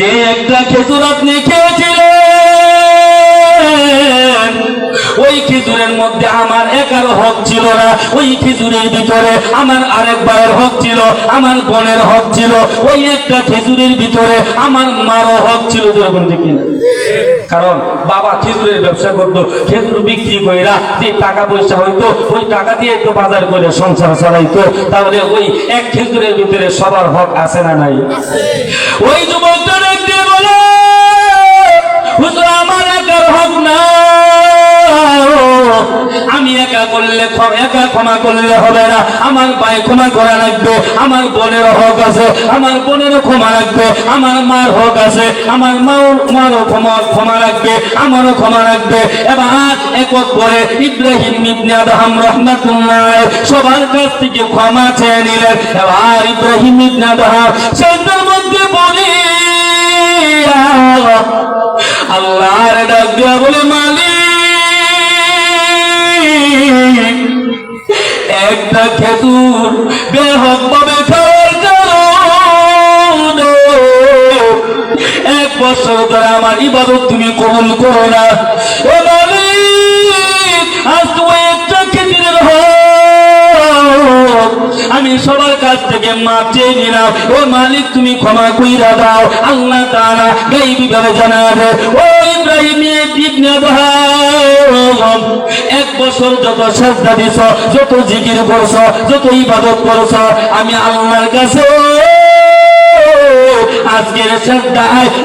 যে একটা খেজুর আপনি খেয়েছিলেন, ওই খেজুরের মধ্যে আমার একার হক ছিল না। ওই খেজুরের ভিতরে আমার হক ছিল, আমার বোনের হক ছিল। ওই একটা খেজুরের ভিতরে আমার মারও হক ছিল কারণ বাবা খেজুরের ব্যবসা করতো, খেজুর বিক্রি কইরা যে টাকা পয়সা হইতো, ওই টাকা দিয়ে একটু বাজার করে সংসার চালাইতো। তাহলে ওই এক খেজুরের ভিতরে সবার হক আছে না নাই? ওই যুবকটা আমি একা করলে একা ক্ষমা করলে হবে না। আমার ভাই ক্ষমা করা লাগবে, আমার বোনের হক আছে, আমার বোনেরও ক্ষমা রাখবে আমার মার হক আছে, আমার মাও মারও ক্ষমা ক্ষমা রাখবে আমারও ক্ষমা রাখবে এবার একক করে ইব্রাহিম ইবনে আদহাম রহমাতুল্লাহ সবার কাছ থেকে ক্ষমা চেয়ে নিলেন। এবার ইব্রাহিম ইবনে আদহাম সেটার মধ্যে বলে, আল্লাহর ডাক দিয়া বলে, মালিক একটা খেতুর বেহক এক বছর ধরে আমার ইবাদত তুমি কবুল করো না। একটা আমি সবার কাছ থেকে মাপ চেয়ে নিলাম। ও মালিক, তুমি ক্ষমা কইরা দাও। আল্লাহ তাআলা গাইবি ভাবে জানাবে। ও ইব্রাহিম আদহাম বছর যত সাজদা দিছ, যত জিকির করছ, যত ইবাদত করছ, আমি আল্লাহর কাছে আজকের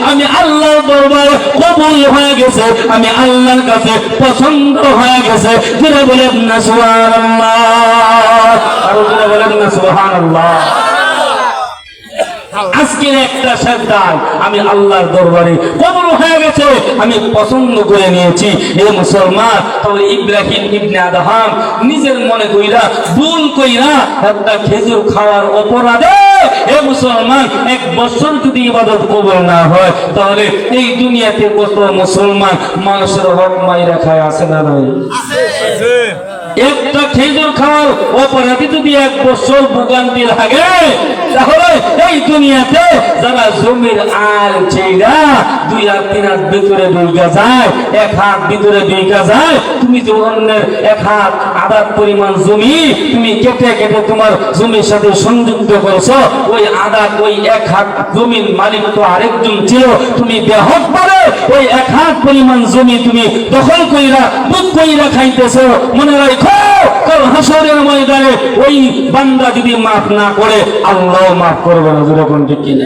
আমি আল্লাহর দরবারে কবুল হয়ে গেছে, আমি আল্লাহর কাছে পছন্দ হয়ে গেছে। ফিরে বলেন না, সুবহানাল্লাহ। আরও ফিরে বলেন না, সুবহানাল্লাহ। আজকের একটা শ্রদ্ধায় আমি আল্লাহর দরবারে কবল হয়ে গেছে, আমি পছন্দ করে নিয়েছি। এ মুসলমান, তাহলে ইব্রাহিম ইবনে আদহাম নিজের মনে কইরা, ভুল কইরা একটা খেজুর খাওয়ার অপরাধে এ মুসলমান এক বছর যদি ইবাদত কবল না হয়, তাহলে এই দুনিয়াতে কত মুসলমান মানুষের হক মাইরা খায় আছে না নাই? একটা খেজুর খাওয়ার অপরাধী যদি এক বছর ভোগান্তি লাগে, তাহলে এই দুনিয়াতে যারা জমির আল ছেড়া দুই হাত, তিন হাত ভিতরে দুই যায়, এক হাত ভিতরে ঢুকে যায়, তুমি যে অন্যের এক হাত আধার পরিমাণ জমি তুমি কেটে কেটে তোমার জমির সাথে সংযুক্ত করেছ। ওই আধার ওই এক হাত জমির মালিক তো আরেকজন ছিল। তুমি বেহক পারে ওই এক হাত পরিমাণ জমি তুমি দখল কইরা বুক কইরা খাইতেছো। মনে রাখো হাসরের ময়দানে ওই বান্দা যদি মাফ না করে, আল্লাহ মাফ করবে না যেরকম ঠিক কিনা?